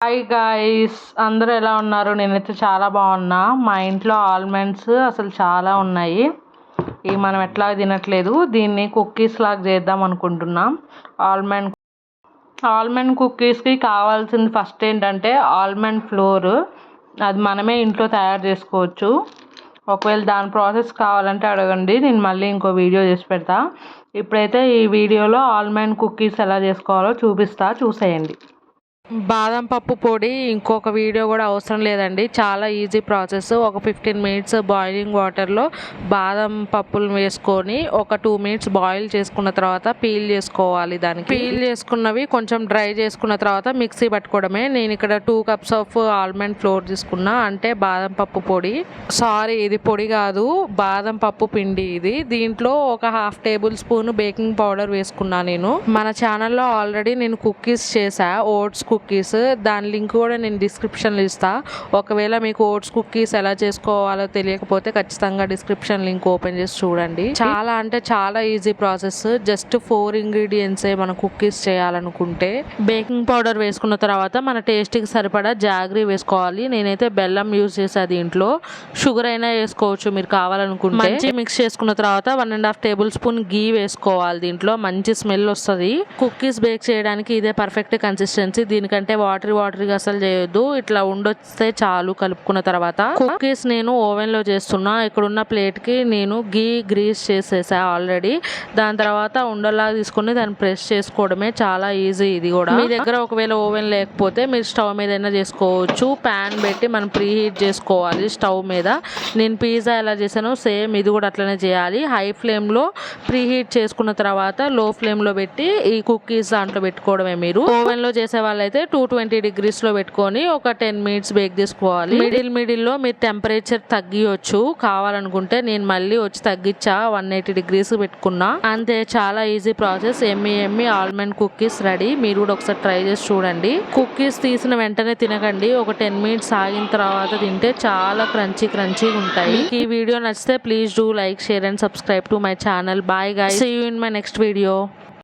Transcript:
Hi guys అందరూ ఎలా ఉన్నారు? నేనైతే చాలా బాగున్నా. మా ఇంట్లో ఆల్మండ్స్ అసలు చాలా ఉన్నాయి. ఇవి మనం ఎట్లా తినట్లేదు. దీన్ని కుక్కీస్ లాగా చేద్దాం అనుకుంటున్నాం. ఆల్మండ్ ఆల్మండ్ కుక్కీస్కి కావాల్సింది ఫస్ట్ ఏంటంటే ఆల్మండ్ ఫ్లోర్. అది మనమే ఇంట్లో తయారు చేసుకోవచ్చు. ఒకవేళ దాని ప్రాసెస్ కావాలంటే అడగండి. నేను మళ్ళీ ఇంకో వీడియో చేసి పెడతా. ఇప్పుడైతే ఈ వీడియోలో ఆల్మండ్ కుక్కీస్ ఎలా చేసుకోవాలో చూపిస్తా. చూసేయండి. బాదం పప్పు పొడి ఇంకొక వీడియో కూడా అవసరం లేదండి. చాలా ఈజీ ప్రాసెస్ ఒక ఫిఫ్టీన్ మినిట్స్ బాయిలింగ్ వాటర్లో బాదం పప్పులు వేసుకొని ఒక టూ మినిట్స్ బాయిల్ చేసుకున్న తర్వాత పీల్ చేసుకోవాలి దానికి. పీల్ చేసుకున్నవి కొంచెం డ్రై చేసుకున్న తర్వాత మిక్సీ పట్టుకోవడమే. నేను ఇక్కడ two cups of almond flour తీసుకున్నా. అంటే బాదం పప్పు పొడి. సారీ ఇది పొడి కాదు. బాదం పప్పు పిండి ఇది. దీంట్లో ఒక half tablespoon baking powder వేసుకున్నా నేను. మన ఛానల్లో ఆల్రెడీ నేను కుక్కీస్ చేసా ఓట్స్ కుక్కీస్ దాని లింక్ కూడా నేను డిస్క్రిప్షన్లో ఇస్తా. ఒకవేళ మీకు ఓట్స్ కుక్కీస్ ఎలా చేసుకోవాలో తెలియకపోతే ఖచ్చితంగా డిస్క్రిప్షన్ లింక్ ఓపెన్ చేసి చూడండి. చాలా అంటే చాలా ఈజీ ప్రాసెస్ జస్ట్ ఫోర్ ఇంగ్రీడియంట్సే మన కుక్కీస్ చేయాలనుకుంటే. బేకింగ్ పౌడర్ వేసుకున్న తర్వాత మన టేస్ట్కి సరిపడా జాగ్రీ వేసుకోవాలి. నేనైతే బెల్లం యూజ్ చేసా దీంట్లో. షుగర్ అయినా వేసుకోవచ్చు మీరు కావాలనుకుంటే. మంచి మిక్స్ చేసుకున్న తర్వాత one and half tablespoon ghee వేసుకోవాలి దీంట్లో. మంచి స్మెల్ వస్తుంది. కుక్కీస్ బేక్ చేయడానికి ఇదే పర్ఫెక్ట్ కన్సిస్టెన్సీ దీనికంటే వాటర్ వాటరీగా అసలు చేయొద్దు. ఇట్లా ఉండొస్తే చాలు కలుపుకున్న తర్వాత. కుక్కీస్ నేను ఓవెన్లో చేస్తున్నా. ఇక్కడ ఉన్న ప్లేట్కి నేను గీ గ్రీస్ చేసేసా ఆల్రెడీ. దాని తర్వాత ఉండలా తీసుకుని దాన్ని ప్రెస్ చేసుకోవడమే చాలా ఈజీ ఇది కూడా. మీ దగ్గర ఒకవేళ ఓవెన్ లేకపోతే మీరు స్టవ్ మీద అయినా చేసుకోవచ్చు. ప్యాన్ పెట్టి మనం ప్రీ హీట్ చేసుకోవాలి స్టవ్ మీద. నేను పిజ్జా ఎలా చేశానో సేమ్ ఇది కూడా అట్లనే చేయాలి. హై ఫ్లేమ్లో ప్రీ హీట్ చేసుకున్న తర్వాత లో ఫ్లేమ్లో పెట్టి ఈ కుక్కీస్ దాంట్లో పెట్టుకోవడమే మీరు. ఓవెన్లో చేసే వాళ్ళైతే టూ ట్వంటీ డిగ్రీస్లో పెట్టుకొని ఒక టెన్ మినిట్స్ బేక్ చేసుకోవాలి మిడిల్ మిడిల్లో మీరు టెంపరేచర్ తగ్గియొచ్చు. కావాలనుకుంటే నేను మళ్ళీ వచ్చి తగ్గించా వన్ ఎయిటీ డిగ్రీస్ పెట్టుకున్నా. అంతే చాలా easy process. Yummy yummy almond cookies ready. మీరు కూడా ఒకసారి ట్రై చేసి చూడండి. కుక్కీస్ తీసిన వెంటనే తినకండి. ఒక టెన్ మినిట్స్ ఆగిన తర్వాత తింటే చాలా క్రంచీ క్రంచీగా ఉంటాయి. ఈ వీడియో నచ్చితే please do like share and subscribe to my channel. Bye guys see you in my next video